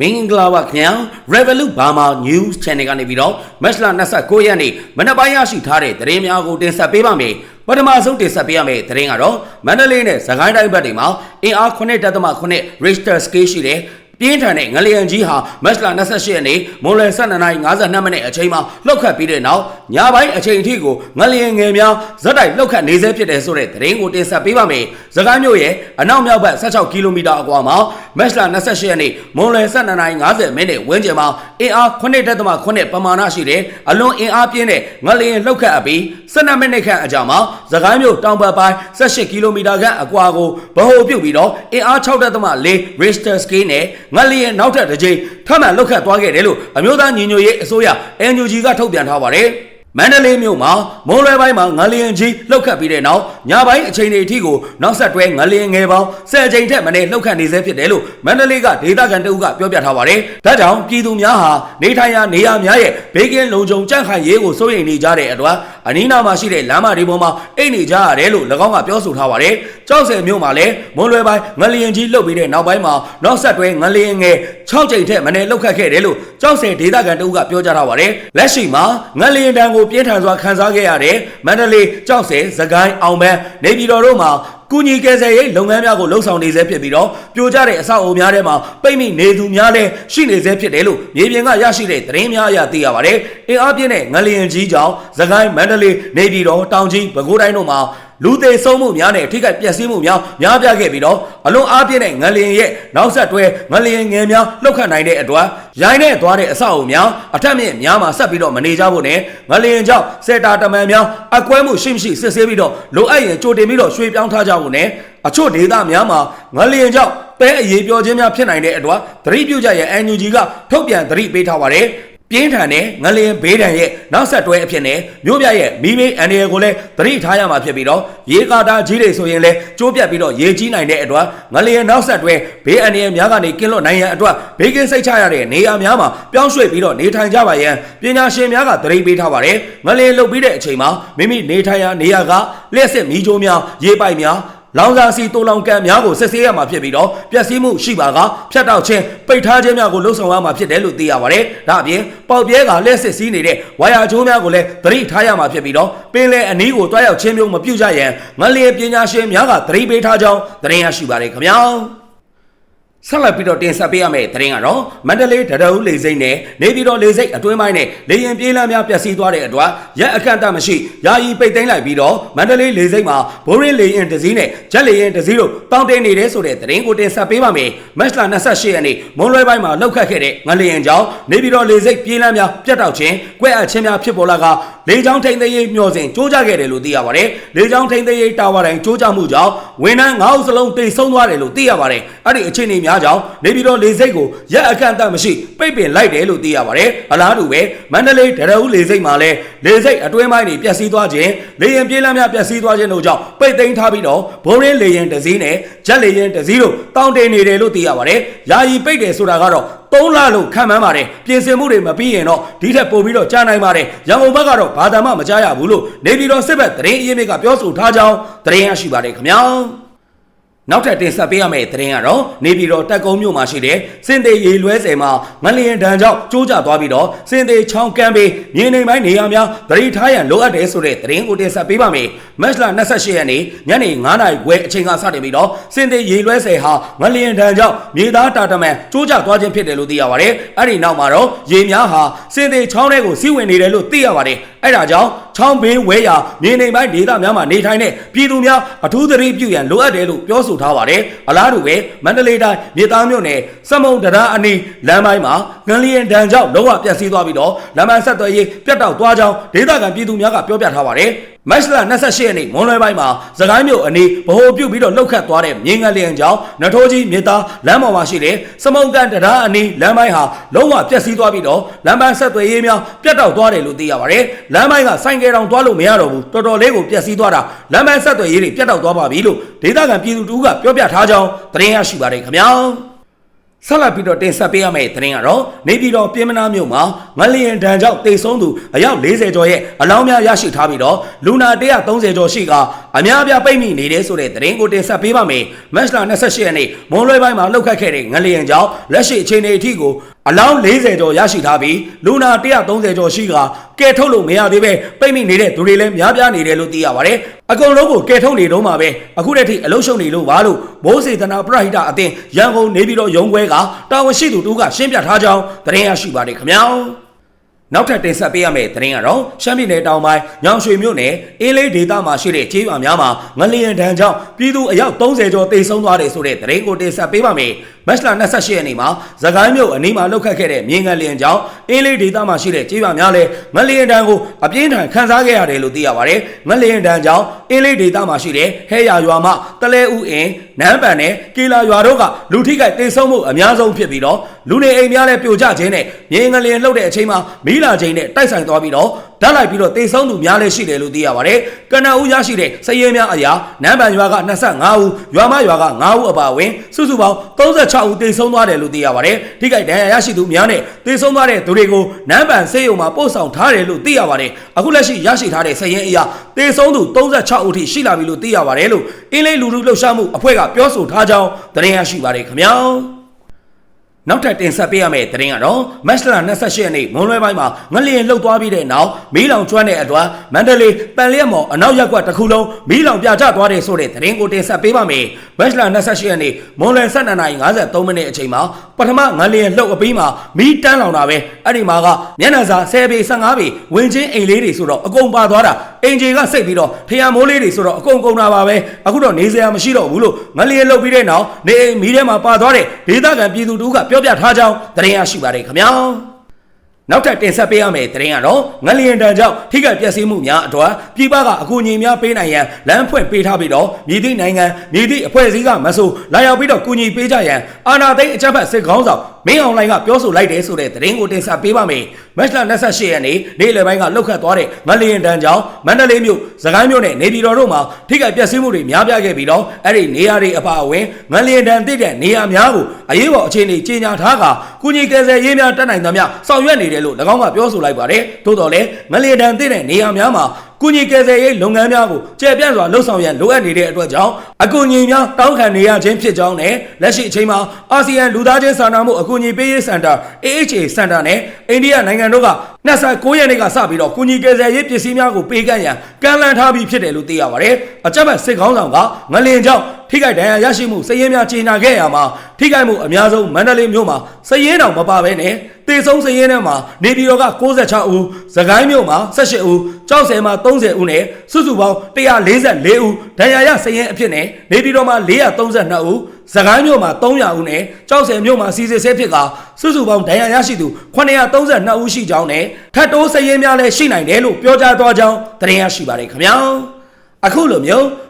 မင်္ဂလာပါခင်ဗျာ Revolut Burma News Channel ကနေပြီးတော့မတ်လ29ရက်နေ့မနက်ပိုင်းရရှိထားတဲ့သတင်းများကိုတင်ဆက်ပေးပါမယ်ပထမဆုံးတင်ဆက်ပေးရမယ့်သတင်းကတော့မန္တလေးနဲ့စကိုင်းတိုင်းဘက်တွေမှာအင်အား9.8 Richter scale ရှိတဲ့ ပြင်းထန်တဲ့ငလျင်ကြီးဟာမတ်လ28ရက်နေ့မွန်လွယ်12:52မိနစ်အချိန်မှာလှုပ်ခတ်ပြီးတဲ့နောက်ညပိုင်းအချိန်အထိကိုငလျင်ငယ်များဇက်တိုက်လှုပ်ခတ်နေဆဲဖြစ်တဲ့ဆိုတဲ့သတင်းကိုတင်ဆက်ပေးပါမယ်။စကိုင်းမြို့ရဲ့အနောက်မြောက်ဘက်16ကီလိုမီတာအကွာမှာမတ်လ28ရက်နေ့မွန်လွယ်12:50မိနစ်ဝန်းကျင်မှာအင်အား9.8ပမာဏရှိတဲ့အလွန်အင်အားပြင်းတဲ့ငလျင်လှုပ်ခတ်အပြီး12မိနစ်ခန့်အကြာမှာစကိုင်းမြို့တောင်ဘက်ပိုင်း18ကီလိုမီတာခန့်အကွာကိုဗဟိုပြုတ်ပြီးတော့အင်အား6.4 Richter scale နဲ့ငလျင်နောက်ထပ်တစ်ကြိမ်ထပ်မံလှုပ်ခတ်သွားခဲ့တယ်လို့အမျိုးသားညီညွတ်ရေးအစိုးရ NUG ကထုတ်ပြန်ထားပါတယ် မန္တလေးမြို့မှာမုံလွယ်ပိုင်းမှာငလျင်ကြီးလှုပ်ခတ်ပြီးတဲ့နောက်ညပိုင်းအချိန်တွေအထိကိုနောက်ဆက်တွဲငလျင်ငယ်ပေါင်း၁၀ချိန်ထက်မနည်းလှုပ်ခတ်နေဆဲဖြစ်တယ်လို့မန္တလေးကဒေသခံတအုပ်ကပြောပြထားပါတယ်။ဒါကြောင့်ပြည်သူများဟာနေထိုင်ရာနေရာများရဲ့ဘေးကင်းလုံခြုံကြန့်ခိုင်ရေးကိုစိုးရိမ်နေကြတဲ့အတွက်အနီးနားမှာရှိတဲ့လမ်းမတွေပေါ်မှာအိတ်နေကြရတယ်လို့၎င်းကပြောဆိုထားပါတယ်။ကြောက်စဲမြို့မှာလည်းမွန်လွယ်ပိုင်းငလျင်ကြီးလှုပ်ပြီးတဲ့နောက်ပိုင်းမှာနောက်ဆက်တွဲငလျင်ငယ်6ချိန်ထက်မနည်းလှုပ်ခတ်ခဲ့တယ်လို့ကြောက်စဲဒေသခံတအုပ်ကပြောကြားထားပါတယ်။လက်ရှိမှာငလျင်တံကိုပြင်းထန်စွာခံစားခဲ့ရတဲ့မန္တလေးကြောက်စဲစကိုင်းအောင်ပန်းနေပြည်တော်တို့မှာ ကုညီကယ်ဆယ်ရေးလုပ်ငန်းများကိုလှုပ်ဆောင်နေဆဲဖြစ်ပြီးတော့ပြိုကျတဲ့အဆောက်အအုံများထဲမှာပိတ်မိနေသူများလည်းရှိနေဆဲဖြစ်တယ်လို့မြေပြင်ကရရှိတဲ့သတင်းများအရသိရပါတယ်။အင်အားပြင်းတဲ့ငလျင်ကြီးကြောင့်စကိုင်းမန္တလေးနေပြည်တော်တောင်ကြီးပဲခူးတိုင်းတို့မှာလူသေးဆုံးမှုများနဲ့ထိခိုက်ပျက်စီးမှုများများပြားခဲ့ပြီးတော့အလွန်အားပြင်းတဲ့ငလျင်ရဲ့နောက်ဆက်တွဲငလျင်ငယ်များလှုပ်ခတ်နိုင်တဲ့အတွက်ရိုင်းနဲ့သွားတဲ့အဆောက်အအုံများအထက်မြင့်များမှာဆက်ပြီးတော့မနေကြဖို့နဲ့ငလျင်ကြောင့်စက်တာတမန်များအကွဲမှုရှိမရှိစစ်ဆေးပြီးတော့လိုအပ်ရင်ကြိုတင်ပြီးတော့ရွှေ့ပြောင်းထားကြဖို့နဲ့အချို့ဒေသများမှာငလျင်ကြောင့်ပဲအရေးပြောခြင်းများဖြစ်နိုင်တဲ့အတွက်သတိပြုကြရဲ့ NUG ကထုတ်ပြန်သတိပေးထားပါတယ်ပြင်းထန်တဲ့ငလျင်ဘေးဒဏ်ရဲ့နောက်ဆက်တွဲအဖြစ်နဲ့မြို့ပြရဲ့မိမိအန်ဒီရယ်ကိုလည်းသတိထားရမှာဖြစ်ပြီးတော့ရေကာတာကြီးတွေဆိုရင်လည်းကျိုးပြတ်ပြီးတော့ရေကြီးနိုင်တဲ့အတွက်ငလျင်နောက်ဆက်တွဲဘေးအန်ဒီရယ်များကနေကင်းလွတ်နိုင်ရန်အတွက်ဘေးကင်းစိတ်ချရတဲ့နေရာများမှာပြောင်းရွှေ့ပြီးတော့နေထိုင်ကြပါရန်ပညာရှင်များကသတိပေးထားပါတယ်ငလျင်လုတ်ပြီးတဲ့အချိန်မှာမိမိနေထိုင်ရာနေရာကလျှက်စစ်မီးကြိုးများရေပိုက်များ လောင်စာစီတိုလောင်ကန်များကိုစစ်ဆေးရမှာဖြစ်ပြီးတော့ပျက်စီးမှုရှိပါကဖြတ်တောက်ခြင်းပိတ်ထားခြင်းများကိုလှုပ်ဆောင်ရမှာဖြစ်တယ်လို့သိရပါတယ်။ဒါအပြင်ပေါက်ပြဲကလက်စစ်စီးနေတဲ့ဝါယာချိုးများကိုလည်းသတိထားရမှာဖြစ်ပြီးတော့ပင်လယ်အနီးကိုတွားရောက်ခြင်းမျိုးမပြုကြရန်ငလျင်ပညာရှင်များကသတိပေးထားကြောင်းသတင်းရရှိပါတယ်ခင်ဗျာ။ ဆက်လက်ပြီးတော့တင်ဆက်ပေးရမယ့်သတင်းကတော့မန္တလေးတရအုပ်လေစိတ်နဲ့နေပြည်တော်လေစိတ်အတွင်းပိုင်းနဲ့လေရင်ပြေးလမ်းများပျက်စီးသွားတဲ့အတွက်ရက်အခန့်အသတ်မရှိယာယီပိတ်သိမ်းလိုက်ပြီးတော့မန္တလေးလေစိတ်မှာဘိုးရင်းလေရင်တစ်စီးနဲ့ဂျက်လေရင်တစ်စီးတို့တောင်းတင်းနေတယ်ဆိုတဲ့သတင်းကိုတင်ဆက်ပေးပါမယ်မတ်လ28ရက်နေ့မွန်လွဲပိုင်းမှာလောက်ခတ်ခဲ့တဲ့ငလေရင်ကြောင့်နေပြည်တော်လေစိတ်ပြေးလမ်းများပြတ်တောက်ခြင်း၊ကွဲအပ်ခြင်းများဖြစ်ပေါ်လာကလေကြောင်းထိန်သိမ်းရေးမျှော်စင်ကြိုးကြခဲ့တယ်လို့သိရပါတယ်လေကြောင်းထိန်သိမ်းရေးတာဝါတိုင်းကြိုးကြမှုကြောင့်ဝန်ထမ်း9ဦးစလုံးတိတ်ဆုံးသွားတယ်လို့သိရပါတယ်အဲ့ဒီအခြေအနေများကြောင့်နေပြည်တော်လေစိတ်ကိုရက်အခန့်အသတ်မရှိပိတ်ပင်လိုက်တယ်လို့သိရပါတယ်အလားတူပဲမန္တလေးဒရဦးလေစိတ်မှာလည်းလေစိတ်အတွင်းပိုင်းတွေပျက်စီးသွားခြင်းလေရင်ပြေးလမ်းများပျက်စီးသွားခြင်းတို့ကြောင့်ပိတ်သိမ်းထားပြီးတော့ဘုံရင်းလေရင်တစ်စီးနဲ့ဂျက်လေရင်တစ်စီးတို့တောင်းတင်နေတယ်လို့သိရပါတယ်ယာယီပိတ်တယ်ဆိုတာကတော့သုံးလလို့ခံမှန်းပါတယ်ပြင်ဆင်မှုတွေမပြီးရင်တော့ဒီထက်ပိုပြီးတော့ကြားနိုင်ပါတယ်ရန်ကုန်ဘက်ကတော့ဘာသာမှမကြားရဘူးလို့နေပြည်တော်စစ်ဘက်သတင်းအရင်းမြစ်ကပြောဆိုထားကြောင်းသတင်းရရှိပါတယ်ခင်ဗျာ နောက်ထပ်တင်ဆက်ပေးရမယ့်သတင်းကတော့နေပြည်တော်တက်ကုန်းမြို့မှာရှိတဲ့စင်သေးရေလွဲစယ်မှာငလျင်ဒဏ်ကြောင့်ကျိုးကျသွားပြီးတော့စင်သေးချောင်းကမ်းပေးမြေနေပိုင်းနေရာများသတိထားရန်လိုအပ်တယ်ဆိုတဲ့သတင်းကိုတင်ဆက်ပေးပါမယ်။မတ်လ28ရက်နေ့ညနေ9:00နာရီခွဲအချိန်ကစတင်ပြီးတော့စင်သေးရေလွဲစယ်ဟာငလျင်ဒဏ်ကြောင့်မြေသားတာတမန်ကျိုးကျသွားခြင်းဖြစ်တယ်လို့သိရပါတယ်။အဲ့ဒီနောက်မှာတော့ရေများဟာစင်သေးချောင်းထဲကိုစီးဝင်နေတယ်လို့သိရပါတယ်။အဲ့ဒါကြောင့် ချောင်းဘေးဝဲရာမြေနေပိုင်းဒေသများမှာနေထိုင်တဲ့ပြည်သူများအထူးသတိပြုရန်လိုအပ်တယ်လို့ပြောဆိုထားပါတယ်။အလားတူပဲမန္တလေးတိုင်းမြေသားမြို့နယ်စမုံတရားအနီးလမ်းပိုင်းမှာငလျင်ဒဏ်ကြောင့်လုံးဝပျက်စီးသွားပြီးတော့လမ်းမဆက်သွယ်ရေးပြတ်တောက်သွားကြောင်းဒေသခံပြည်သူများကပြောပြထားပါတယ်။ မတ်လ28ရက်နေ့မွန်လွဲပိုင်းမှာစကိုင်းမြို့အနီးဗဟိုပြုတ်ပြီးတော့လှုပ်ခတ်သွားတဲ့မြင်းငလျင်ကြောင့်နထိုးကြီးမြေသားလမ်းပေါ်မှာရှိတဲ့စမုံကန်တရားအနီးလမ်းပိုင်းဟာလုံးဝပျက်စီးသွားပြီးတော့လမ်းပန်းဆက်သွယ်ရေးများပြတ်တောက်သွားတယ်လို့သိရပါတယ်။လမ်းပိုင်းကဆိုင်ကယ်တောင်သွားလို့မရတော့ဘူးတော်တော်လေးကိုပျက်စီးသွားတာလမ်းပန်းဆက်သွယ်ရေးတွေပြတ်တောက်သွားပါပြီလို့ဒေသခံပြည်သူတူကပြောပြထားကြောင်းသတင်းရရှိပါတယ်ခင်ဗျာ။ ဆက်လက်ပြီးတော့တင်ဆက်ပေးရမယ့်သတင်းကတော့နေပြည်တော်ပြည်မနာမြို့မှာငလျင်ဒဏ်ကြောင့်တိတ်ဆုံးသူအယောက်40ကျော်ရဲ့အလောင်းများရရှိထားပြီးတော့လူနာ130ကျော်ရှိကအများအပြားပိတ်မိနေတယ်ဆိုတဲ့သတင်းကိုတင်ဆက်ပေးပါမယ်။မတ်လ28ရက်နေ့မွန်လွဲပိုင်းမှာလှုပ်ခတ်ခဲ့တဲ့ငလျင်ကြောင့်လက်ရှိအခြေအနေအထိကို အလောင်း40ကျော်ရရှိထားပြီးလူနာ130ကျော်ရှိကကဲထုတ်လို့မရသေးပဲပိတ်မိနေတဲ့သူတွေလည်းများပြားနေတယ်လို့သိရပါတယ်။အကုန်လုံးကိုကဲထုတ်နေတော့မှာပဲအခုတည်းထိအလုံးရှုံနေလို့ပါလို့ဘိုးစေတနာပရဟိတအသင်းရန်ကုန်နေပြီးတော့ရုံးခွဲကတာဝန်ရှိသူတို့ကရှင်းပြထားကြောင်းသတင်းရရှိပါတယ်ခင်ဗျာ။ နောက်ထပ်တင်ဆက်ပေးရမယ့်သတင်းကတော့ရှမ်းပြည်နယ်တောင်ပိုင်းညောင်ရွှေမြို့နယ်အေးလေးဒေသမှာရှိတဲ့ကျေးရွာများမှာငလျင်ဒဏ်ကြောင့်ပြည်သူအယောက်30ကျော်တိတ်ဆုံးသွားတယ်ဆိုတဲ့သတင်းကိုတင်ဆက်ပေးပါမယ်။မတ်လ28ရက်နေ့မှာသခိုင်းမြို့အနီးမှာလှုပ်ခတ်ခဲ့တဲ့မြေငလျင်ကြောင့်အေးလေးဒေသမှာရှိတဲ့ကျေးရွာများလည်းငလျင်ဒဏ်ကိုအပြင်းထန်ခံစားခဲ့ရတယ်လို့သိရပါတယ်။ငလျင်ဒဏ်ကြောင့်အေးလေးဒေသမှာရှိတဲ့ဟဲရရွာမှတလဲဥအင်နန်းပန်နဲ့ကီလာရွာတို့ကလူထိခိုက်တိတ်ဆုံးမှုအများဆုံးဖြစ်ပြီးတော့ လူနေအိမ်များလည်းပြိုကျခြင်းနဲ့မြေငလျင်လှုပ်တဲ့အချိန်မှာမီးလာခြင်းနဲ့တိုက်ဆိုင်သွားပြီးတော့ဓာတ်လိုက်ပြီးတော့တိတ်ဆုံးသူများလည်းရှိတယ်လို့သိရပါတယ်။ကနအူရရှိတဲ့စည်ရဲများအရာနန်းပန်ရွာက25ဦးရွာမရွာက9ဦးအပါအဝင်စုစုပေါင်း36ဦးတိတ်ဆုံးသွားတယ်လို့သိရပါတယ်။ထိခိုက်ဒဏ်ရာရရှိသူများနဲ့တိတ်ဆုံးသွားတဲ့သူတွေကိုနန်းပန်စေယုံမှာပို့ဆောင်ထားတယ်လို့သိရပါတယ်။အခုလက်ရှိရရှိထားတဲ့စည်ရဲအရာတိတ်ဆုံးသူ36ဦးထိရှိလာပြီလို့သိရပါတယ်လို့အင်းလေးလူလူလှုပ်ရှားမှုအဖွဲ့ကပြောဆိုထားကြောင်းသတင်းရရှိပါတယ်ခင်ဗျာ။ နောက်ထပ်တင်ဆက်ပေးရမယ့်သတင်းကတော့မတ်လ28ရက်နေ့မွန်လွဲပိုင်းမှာငလျင်လှုပ်သွားပြီးတဲ့နောက်မီးလောင်ကျွမ်းတဲ့အတွက်မန္တလေးပန်လျက်မော်အနောက်ရက်ကွက်တစ်ခုလုံးမီးလောင်ပြကျသွားတယ်ဆိုတဲ့သတင်းကိုတင်ဆက်ပေးပါမယ်။မတ်လ28ရက်နေ့မွန်လွယ်12နာရီ53မိနစ်အချိန်မှာပထမငလျင်လှုပ်အပြီးမှာမီးတန်းလောင်တာပဲအဲ့ဒီမှာကမျက်နှာစာ10ပေ15ပေဝင်ချင်းအိမ်လေးတွေဆိုတော့အကုန်ပါသွားတာအင်ဂျီကစိတ်ပြီးတော့ထရံမိုးလေးတွေဆိုတော့အကုန်ကုန်တာပါပဲအခုတော့နေစရာမရှိတော့ဘူးလို့ငလျင်လှုပ်ပြီးတဲ့နောက်နေအိမ်မီးထဲမှာပါသွားတဲ့ဒေသခံပြည်သူတို့ကပြောပြထားကြောင်းသတင်းရရှိပါတယ်ခင်ဗျာနောက်ထပ်တင်ဆက်ပေးရမယ့်သတင်းကတော့ငလျင်တန်ကြောင့်ထိခိုက်ပျက်စီးမှုများအတွက်ပြည်ပကအကူအညီများပေးနိုင်ရန်လမ်းဖွင့်ပေးထားပြီးတော့မြေသည့်နိုင်ငံမြေသည့်အဖွဲ့အစည်းကမဆိုလာရောက်ပြီးတော့ကူညီပေးကြရန်အာဏာသိမ်းအကြမ်းဖက်စစ်ခေါင်းဆောင် မင်းအောင်လှိုင်ကပြောဆိုလိုက်တယ်ဆိုတဲ့သတင်းကိုတင်ဆက်ပေးပါမယ်။မတ်လ28ရက်နေ့နေ့လယ်ပိုင်းကလှုပ်ခတ်သွားတဲ့ငလျင်တန်ကြောင့်မန္တလေးမြို့စကိုင်းမြို့နဲ့နေပြည်တော်တို့မှာထိခိုက်ပျက်စီးမှုတွေများပြားခဲ့ပြီးတော့အဲ့ဒီနေရာတွေအပါအဝင်ငလျင်တန်တိတဲ့နေရာများကိုအရေးပေါ်အခြေအနေကြီးညာထားကကုညီကယ်ဆယ်ရေးများတက်နိုင်သမျှဆောင်ရွက်နေတယ်လို့၎င်းကပြောဆိုလိုက်ပါတယ်။သို့တော်လည်းငလျင်တန်တိတဲ့နေရာများမှာ ကုညီကယ်ဆယ်ရေးလုပ်ငန်းများကိုကျေပြန့်စွာလှုပ်ဆောင်ရန်လိုအပ်နေတဲ့အတွက်ကြောင့်အကူအညီများတောင်းခံနေရခြင်းဖြစ်ကြောင်းနဲ့လက်ရှိအချိန်မှာအာဆီယံလူသားချင်းစာနာမှုအကူအညီပေးရေးစင်တာ AHA စင်တာနဲ့အိန္ဒိယနိုင်ငံတို့က29ရက်နေ့ကစပြီးတော့ကုညီကယ်ဆယ်ရေးပစ္စည်းများကိုပေးကမ်းရန်ကမ်းလှမ်းထားပြီးဖြစ်တယ်လို့သိရပါတယ်။အကြမ်းဖက်စစ်ခေါင်းဆောင်ကငလင်ကြောင့် ထိခိုက်ဒဏ်ရာရရှိမှုစည်ရင်းများကြီးညာခဲ့ရမှာထိခိုက်မှုအများဆုံးမန္တလေးမြို့မှာစည်ရင်းတောင်မပါဘဲနဲ့တေဆုံးစည်ရင်းထဲမှာနေပြည်တော်က66ဦး၊သခိုင်းမြို့မှာ18ဦး၊ကြောက်ဆယ်မှာ30ဦးနဲ့စုစုပေါင်း144ဦးဒဏ်ရာရစည်ရင်းအဖြစ်နဲ့နေပြည်တော်မှာ432ဦးစကိုင်းမြို့မှာ300ဦးနဲ့ကြောက်ဆယ်မြို့မှာစီစစ်ဆဲဖြစ်ကစုစုပေါင်းဒဏ်ရာရရှိသူ932ဦးရှိကြောင်းနဲ့ထပ်တိုးစည်ရင်းများလည်းရှိနိုင်တယ်လို့ပြောကြားသွားကြောင်းသတင်းရရှိပါတယ်ခင်ဗျာအခုလိုမျိုး